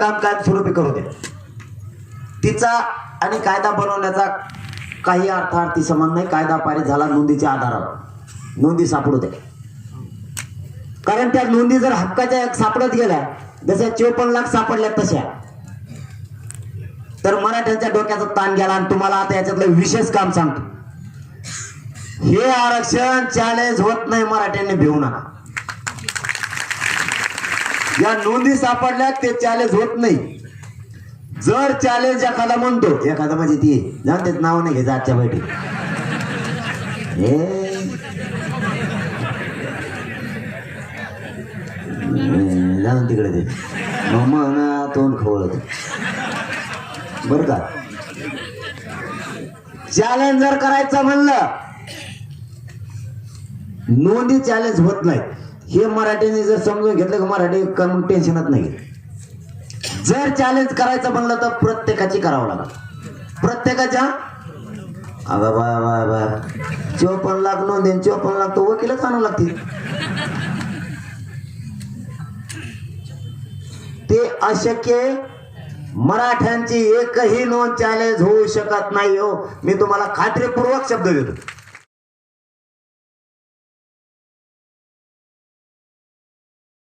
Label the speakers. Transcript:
Speaker 1: काम कायमस्वरूपी करू दे. तिचा आणि कायदा बनवण्याचा काही अर्थार्थी संबंध नाही. कायदा पारित झाला नोंदीच्या आधारावर. नोंदी सापडू दे. कारण त्या नोंदी जर हक्काच्या सापडत गेल्या जशा चोपन्न लाख सापडल्या तशा. तर मराठ्यांच्या डोक्याचा ताण गेला आणि तुम्हाला आता याच्यातलं विशेष काम सांगतो. हे आरक्षण चॅलेंज होत नाही मराठ्यांनी भिवू नका. या नोंदी सापडल्या ते चॅलेंज होत नाही. जर चॅलेंज एखादा म्हणतो एखादा म्हणजे ती जाण त्याच नाव नाही घ्यायचं आजच्या बैठक हे. जाऊन तिकडे ते मग म्हणा तोंड खवळत. बर का? चॅलेंज जर करायचं म्हणलं नोंदी चॅलेंज होत नाही. हे मराठीने जर समजून घेतलं की मराठी करून टेन्शनच नाही. जर चॅलेंज करायचं म्हणलं तर प्रत्येकाची करावं लागत प्रत्येकाच्या अगं बा बा बा चोपन्न लाख नोंदी चोपन्न लाख तो वकीलच आणू लागतील. ते अशक्य मराठ्यांची एकही नोंद चॅलेंज होऊ शकत नाही हो. मी तुम्हाला खात्रीपूर्वक शब्द देतो.